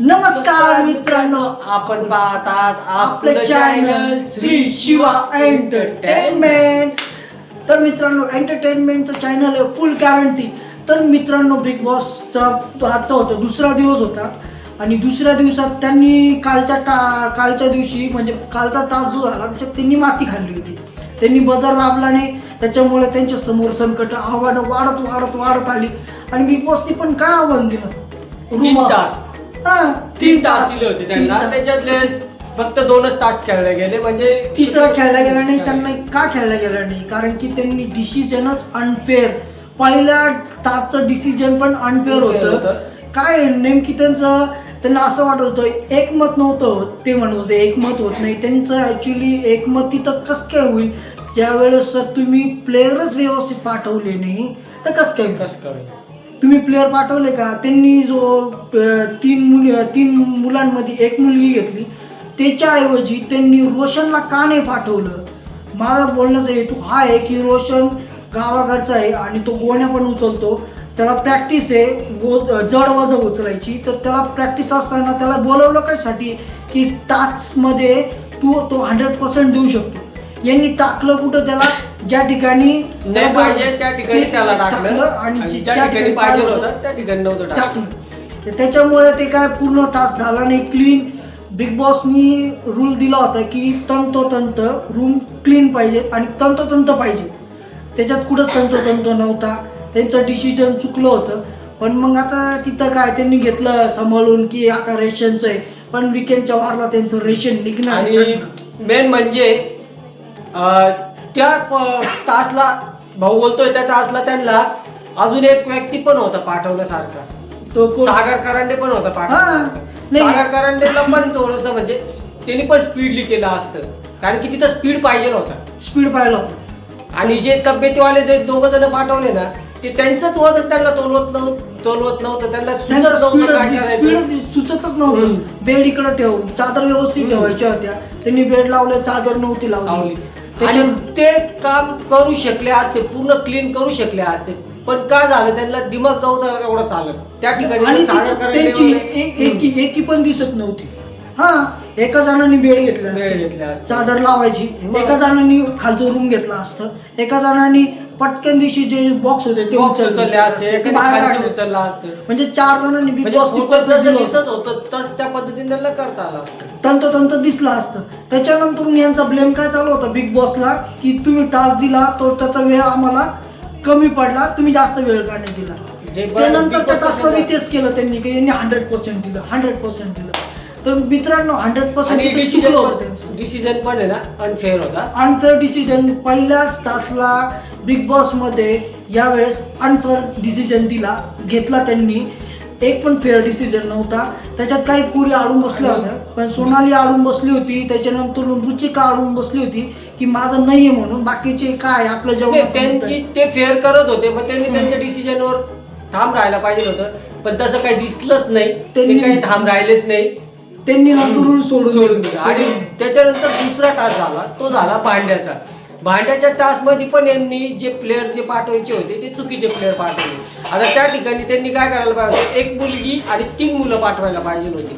नमस्कार मित्रांनो आपण पाहतात आपलं चॅनल श्री शिवा एंटरटेनमेंट तर मित्रांनो एंटरटेनमेंटचं चॅनल आहे फुल गॅरंटी तर मित्रांनो बिग बॉसचा आजचा होता दुसरा दिवस होता. आणि दुसऱ्या दिवसात त्यांनी कालच्या टा कालच्या दिवशी म्हणजे कालचा तास जो झाला त्याच्यात त्यांनी माती खाल्ली होती. त्यांनी बजार दाबला नाही त्याच्यामुळे त्यांच्यासमोर संकट आव्हानं वाढत वाढत वाढत आली. आणि बिग बॉसनी पण काय आव्हान दिलं? तास. तीन तास दिले होते तीन त्यांना तास. त्याच्यातले फक्त दोनच तास खेळले गेले म्हणजे तिसरा खेळला गेला नाही त्यांना का खेळला गेला नाही? कारण की त्यांनी डिसिजनच अनफेअर पहिल्या तासचं डिसिजन पण अनफेअर Unfair होतं. होतं. काय नेमकी त्यांचं त्यांना असं वाटत होतं एकमत नव्हतं होत ते म्हणत होते एकमत होत नाही. त्यांचं ऍक्च्युली एकमत तिथं कसं काय होईल? ज्या वेळेस तुम्ही प्लेयरच व्यवस्थित पाठवले नाही तर कसं काय? कस काय तुम्ही प्लेअर पाठवले का? त्यांनी जो तीन मुली तीन मुलांमध्ये एक मुलगी घेतली. त्याच्याऐवजी त्यांनी रोशनला का नाही पाठवलं? माझा बोलण्याचा हेतू हा आहे की रोशन गावाकडचा आहे आणि तो गोण्या पण उचलतो. त्याला प्रॅक्टिस आहे वो जड वजन उचलायची. तर त्याला प्रॅक्टिस असताना त्याला बोलवलं कशासाठी? की टास्कमध्ये तू तो हंड्रेड पर्सेंट देऊ शकतो. यांनी टाकलं कुठं त्याला? ज्या ठिकाणी नाही पाहिजे त्या ठिकाणी त्याला टाकलं. आणि ज्या ठिकाणी पाहिजे होतं त्या ठिकाणी नव्हतं टाकलं. त्याच्यामुळे ते काय पूर्ण टास्क झाला नाही. क्लीन बिग बॉसनी रूल दिला होता की तंतोतंत रूम क्लीन पाहिजेत आणि तंतोतंत पाहिजे त्याच्यात कुठंच तंतोतंत नव्हता. त्यांचं डिसिजन चुकलं होतं. पण मग आता तिथं काय त्यांनी घेतलं सांभाळून की आता रेशनचं आहे. पण विकेंडच्या वारला त्यांचं रेशन निघणार आणि मेन म्हणजे त्या तासला भाऊ बोलतोय त्या तासला त्यांना अजून एक व्यक्ती पण होता पाठवण्यासारखा. तो कोण- सागर करांडे पण होता हा, नाही. सागर करांडेला पण थोडस म्हणजे त्यांनी पण स्पीडली केलं असतं. कारण की तिथं स्पीड पाहिजे होता स्पीड पाहिलं होतं. आणि जे तब्येतीवाले जे दोघ जण पाठवले ना ते त्यांचंच वजन त्यांना तोलवत नव्हतं तोलवत नव्हतं. त्यांना त्यांचा सुचत नव्हतं काय स्पीड करायचं सुचतच नव्हतं. हम्म. बेड इकडे ठेवून चादर व्यवस्थित हम्म. ठेवायच्या होत्या. त्यांनी बेड लावले चादर नव्हती लावली. लावली. आणि ते काम करू शकले असते पूर्ण क्लीन करू शकले असते. पण काय झालं? त्यांना दिमाग नव्हता एवढं चालत? त्या ठिकाणी आणि तिथं त्यांची ए- एकी एकी पण दिसत नव्हती. हा एका जणांनी बेड घेतला बेड असता. घेतले असते. चादर लावायची. एका जणांनी खालचं रूम घेतला असतं. एका जणांनी पटकन दिवशी जे बॉक्स होते ते बॉक्स उचलले. उचलले असते ते एखादी बाहेर खालची काढले. उचलला असते. म्हणजे चार जणांनी बिग म्हणजे बॉस फोटोत जसं दिसत होतं तस त्या पद्धतीने त्यांना करता आलं असतं. तंतोतंत दिसलं असतं. त्याच्यानंतर यांचा ब्लेम काय चालू होता बिग बॉसला की तुम्ही टास्क दिला तो त्याचा वेळ आम्हाला कमी पडला तुम्ही जास्त वेळ का नाही दिला. जे त्यानंतर Big त्या Boss टास्कला मी असेल तेच केलं त्यांनी की यांनी हंड्रेड पर्सेंट दिलं हंड्रेड पर्सेंट दिलं. तर मित्रांनो हंड्रेड आणि पर्सेंट डिसिजन डिसिजन पण आहे ना अनफेअर होता. अनफेअर डिसिजन पहिल्याच तासला बिग बॉसमध्ये यावेळेस अनफेअर डिसिजन दिला घेतला त्यांनी. एक पण फेअर डिसिजन नव्हता. त्याच्यात काही पुरी आडून बसल्या होत्या. पण सोनाली आडून बसली होती. त्याच्यानंतर रुचिका आडून बसली होती की माझं नाहीये म्हणून बाकीचे काय आपलं नाही, जेवण त्यांनी ते फेअर करत होते पण त्यांनी. त्यांच्या डिसिजनवर ठाम राहायला पाहिजे होतं. पण तसं काही दिसलंच नाही. त्यांनी- काही ठाम राहिलेच नाही. त्यांनी नंतर सोडून सोडून दिलं. आणि त्याच्यानंतर दुसरा टास्क झाला. तो झाला भांड्याचा. भांड्याच्या टास्कमध्ये पण यांनी जे प्लेअर जे पाठवायचे होते ते चुकीचे प्लेअर पाठवले. आता त्या ठिकाणी त्यांनी काय करायला पाहिजे? एक मुलगी आणि तीन मुलं पाठवायला पाहिजे होती.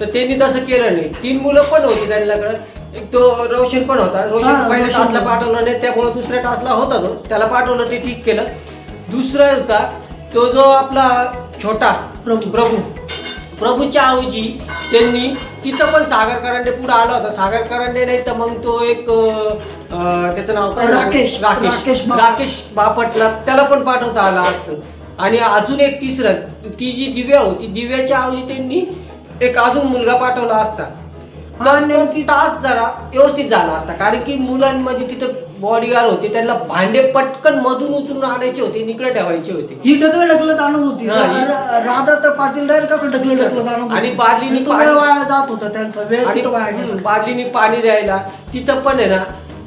तर त्यांनी तसं केलं नाही. तीन मुलं पण होती त्यांना कळत. एक तो रोशन पण होता. रोशन पहिल्या टास्कला. पाठवलं नाही त्यामुळे दुसऱ्या टास्कला होता तो. त्याला पाठवलं ते ठीक केलं. दुसरा होता तो जो आपला छोटा प्रभू. प्रभू. प्रभूच्या ऐवजी त्यांनी तिथं पण सागर करांडे पुढे आला होता. सागर करांडे नाही तर मग तो एक त्याचं नाव काय? राकेश. राकेश. राकेश बाप- राकेश बापटला त्याला पण पाठवता आलं असतं. आणि अजून एक तिसरं ती जी दिव्या होती दिव्याच्या ऐवजी त्यांनी एक अजून मुलगा पाठवला असता. तर नेमकी तास जरा व्यवस्थित झाला असता. कारण की मुलांमध्ये तिथं बॉडीगार्ड होते त्यांना भांडे पटकन मधून उचलून आणायचे होते निकडे ठेवायचे होते ही ढकल ढकलत आणत होती हा, ही- रा- राधा तर पाटील डायरेक्ट कसं ढकल ढकलत आणत होती. आणि बादलीनी तो वेळ पाणी- वाया जात होता त्यांचा वेळ आणि तिथं वाया गेला. हम्म, बादलीनी पाणी द्यायला तिथं पण आहे ना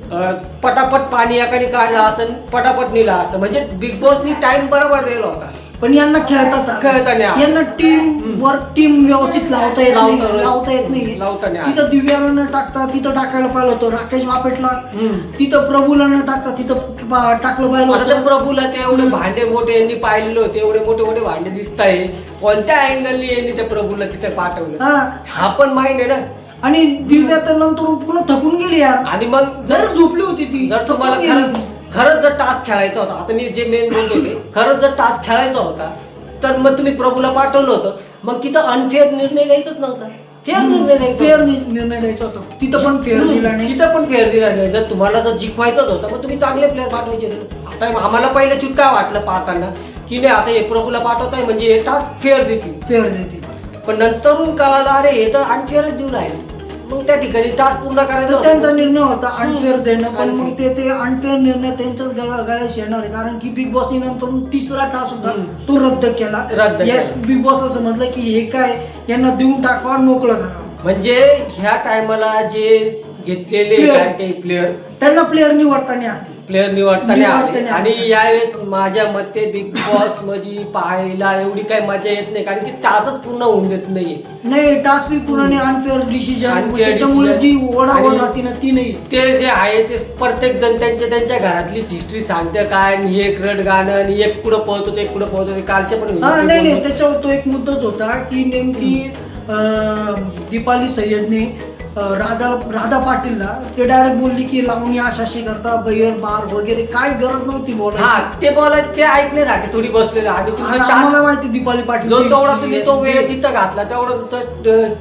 अं, पटापट पाणी एकाने काढलं असतं आणि पटापट नेलं असतं म्हणजे बिग बॉसनी टाइम बरोबर दिला होता पण यांना खेळताच आलं. यांना टीम. वर्क टीम व्यवस्थित लावता येत नाही. लावता- लावता येत नाही. लावताना आलं. तिथं दिव्याला न टाकता तिथं टाकायला पाहिलं होतं. राकेश बापेटला. हम्म. तिथं प्रभूला न टाकता तिथं पा- टाकलं पाहिलं आता त्या होतं. प्रभूला ते एवढे भांडे मोठे यांनी पाहिलेले होते. एवढे मोठे मोठे भांडे दिसत आहे कोणत्या अँगलनी यांनी त्या प्रभूला तिथे पाठवलं? हा. हा पण माइंड आहे ना. आणि दिव्या तर नंतर पुन्हा थकून गेली यार. आणि मग जर जर झोपली होती ती जर तुम्हाला. खरंच खरंच जर टास्क खेळायचा होता आता मी जे मेन बोलत होते खरंच जर टास्क खेळायचा होता तर मग तुम्ही प्रभूला पाठवलं होतं. मग तिथं अनफेअर निर्णय द्यायचाच नव्हता. फेअर निर्णय द्यायचा फेअर निर्णय द्यायचा होता. तिथं पण फेअर दिला नाही. तिथं पण फेअर दिला नाही. जर तुम्हाला जर जिंकवायचंच होतं मग तुम्ही चांगले प्लेअर पाठवायचे. आता आम्हाला पहिल्या चूक काय वाटलं पाहताना की नाही आता हे प्रभूला पाठवताय म्हणजे हे टास्क फेअर देतील. फेअर देते पण नंतरून कळालं अरे हे तर अनफेअरच देऊ राहिले. मग त्या ठिकाणी टास्क पूर्ण करायचा तर त्यांचा. निर्णय होता अनफेअर देणं पण मग. ते ते अनफेअर निर्णय त्यांच्याच गळा- गळ्याशी येणार आहे कारण की बिग बॉसनी नंतर तिसरा टास्क होता हम्म. तो रद्द केला रद्द या केला. बिग बॉसला समजलं की हे काय यांना देऊन टाकावं मोकळं करावं म्हणजे ह्या टायमाला जे घेतलेले Player. काय काही प्लेअर त्यांना प्लेअर निवडताना आले प्लेअर निवडताना आले निवडताना आणि आले. यावेळेस माझ्या मते बिग बॉसमध्ये पाहायला एवढी काही मजा येत नाही कारण की टास्कच पूर्ण होऊन देत नाहीये नाही टास्क बी पूर्ण अनफेअर डिसिजन Unfair त्याच्यामुळे decision. जी आणि- राहते ना ती नाही ते जे आहे ते प्रत्येक जण त्यांच्या त्यांच्या घरातली हिस्ट्री सांगते काय आणि एक रड गाणं आणि एक कुठं पळतो ते एक कुठं पळतो ते कालचे पण हा नाही नाही. त्याच्यावर तो एक मुद्दाच होता की नेमकी अं, दीपाली सय्यदने राधा राधा पाटीलला ते डायरेक्ट बोलली की लावणी आशाशी करता बैर बार वगैरे काय गरज नव्हती हा बोलायची ते बोलायचे ते ऐकण्यासाठी थोडी बसलेले तुमचं आम्हाला माहिती दीपाली पाटील जो तेवढा तुम्ही तो वेळ तिथं घातला तेवढा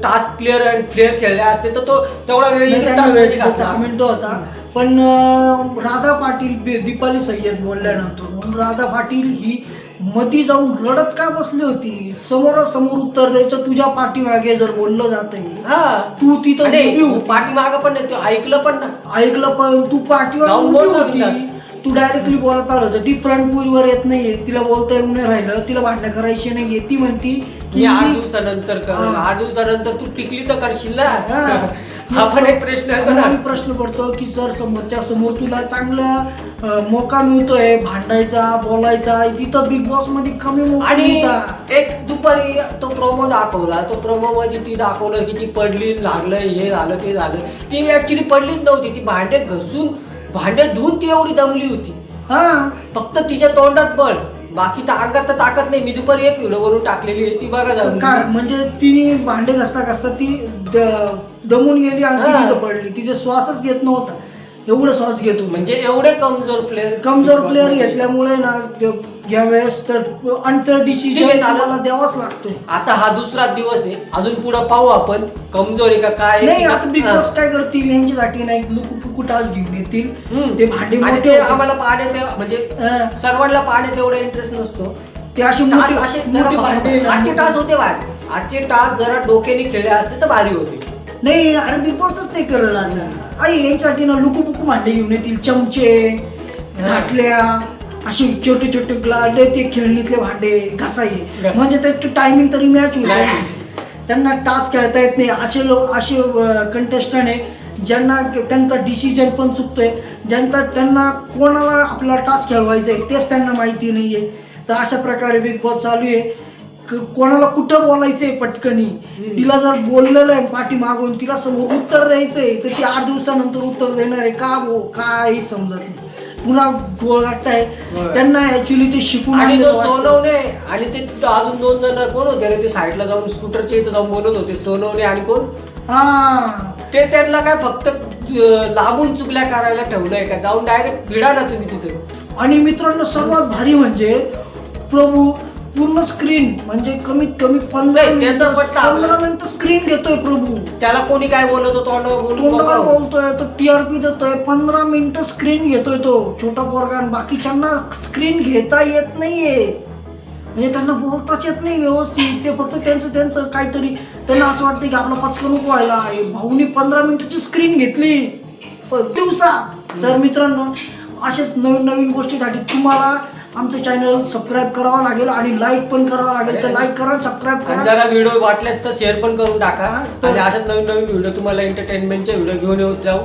टास्क क्लिअर आणि क्लिअर खेळले असते तर तो तेवढा वेळ इकडे घातला असता. मिनिटं होता. पण अं, राधा पाटील बी- दीपाली सय्यद बोलल्यानंतर राधा पाटील ही मधी जाऊन रडत का बसली होती? समोरासमोर उत्तर द्यायचं तुझ्या पाठीमागे जर बोललं जात हा. तू तिथं. पाठीमागं पण नाही, तो ऐकलं पण ना. ऐकलं पण तू बिंदास. तू डायरेक्टली बोलायला पाहिलं होतं. ती फ्रंट वर येत नाहीये. तिला बोलता येऊन नाही राहिलं. तिला भांडणं करायची नाहीये. ती म्हणती की आठ दिवसानंतर. आठ दिवसानंतर तू टिकली तर करशील ना. हा. हा पण एक प्रश्न ना. मी प्रश्न पडतो की जर समोरच्या समोर तुला चांगला अं, मोका मिळतोय भांडायचा बोलायचा तिथं बिग बॉसमध्ये कमी मोका आणि मिळतात. एक दुपारी तो प्रोमो दाखवला. तो प्रोमो मध्ये ती दाखवलं की ती पडली लागलं हे झालं ते झालं. ती ऍक्च्युली पडलीच नव्हती. ती भांडे घसून भांडे धुवून ती एवढी दमली होती. हा. फक्त तिच्या तोंडात बळ. बाकी तर अंगात तर ताकद नाही मी दुपारी एक व्हिडिओ बनवून टाकलेली आहे ती बघा जाऊन. काय म्हणजे तिने भांडे घसता घसता ती द- दमून गेली आणि ती हा. तिथं पडली तिचे श्वासच घेत नव्हता एवढं श्वास घेत म्हणजे एवढे कमजोर प्लेअर कमजोर प्लेअर घेतल्यामुळे ना या वेळेस तर ठीक डिसिजन. आम्हाला द्यावाच लागतोय. आता हा दुसरा दिवस आहे. अजून पुढे पाहू आपण. कमजोर आहे का काय नाही आता बिग. बॉस काय करतील? यांच्यासाठी नाही. लुकू घेऊन येतील. ते भांडे आणि ते. आम्हाला पाहण्यात म्हणजे. सर्वांना पाहण्यात एवढा इंटरेस्ट नसतो. ते टास असे आजचे टास होते भारी आजचे टास जरा डोक्याने खेळले असते तर भारी होते. नाही अरे बिग बॉसच ते करल आता आई यांच्यासाठी ना लुकू पुकू भांडे घेऊन येतील चमचे धाटल्या असे छोटे छोटे ग्लास ते खेळणीतले भांडे घासाई. घास. म्हणजे ते टायमिंग तरी मॅच होईल. त्यांना टास्क खेळता येत नाही. असे लोक असे कंटेस्टंट आहे ज्यांना त्यांचा डिसिजन पण चुकतोय. ज्यांचा त्यांना कोणाला आपला टास्क खेळवायचा आहे तेच त्यांना माहिती नाहीये. तर अशा प्रकारे बिग बॉस चालू आहे. कोणाला कुठं बोलायचंय पटकनी. तिला जर बोललेलं आहे पाठी मागून तिला समोर उत्तर द्यायचंय तर ती आठ दिवसानंतर उत्तर देणार आहे. का हो काही समजत नाही. पुन्हा गोळ आहे. त्यांना ऍक्च्युली ते शिकून आणि तो. सोनवणे आणि ते अजून दोन जण कोण होते रे? ते साईडला जाऊन स्कूटरच्या इथं जाऊन बोलत होते. सोनवणे आणि कोण? हा. ते त्यांना काय फक्त अं, लांबून चुकल्या करायला ठेवलंय का? जाऊन डायरेक्ट भिडा ना तुम्ही तिथे. आणि मित्रांनो सर्वात भारी म्हणजे प्रभू पूर्ण स्क्रीन म्हणजे कमीत कमी पंधरा नाही, मिनिटं-. पंधरा स्क्रीन घेतोय प्रभू. त्याला कोणी काय बोलत होतो तोंडावर बोलून तोंडावर मोकळा. बोलतोय तो टीआरपी देतोय पंधरा मिनिटं स्क्रीन घेतोय तो छोटा पोरगा. आणि बाकीच्यांना स्क्रीन घेता येत नाहीये. म्हणजे त्यांना बोलताच येत नाही व्यवस्थित. ते फक्त त्यांचं त्यांचं काहीतरी त्यांना असं वाटतं की आपला पचका नको व्हायला. हे भाऊनी पंधरा मिनिटाची स्क्रीन घेतली. प- दिवसात तर मित्रांनो असेच नवीन नवीन गोष्टीसाठी तुम्हाला आमचं चॅनल सबस्क्राईब करावं लागेल आणि लाईक पण करावं लागेल. तर लाईक करा सबस्क्राईब आणि करा जरा व्हिडिओ वाटल्यास तर शेअर पण करून टाका. तर- आणि अशाच नवीन नवीन व्हिडिओ तुम्हाला एंटरटेनमेंटचे व्हिडिओ घेऊन येऊन जाऊ.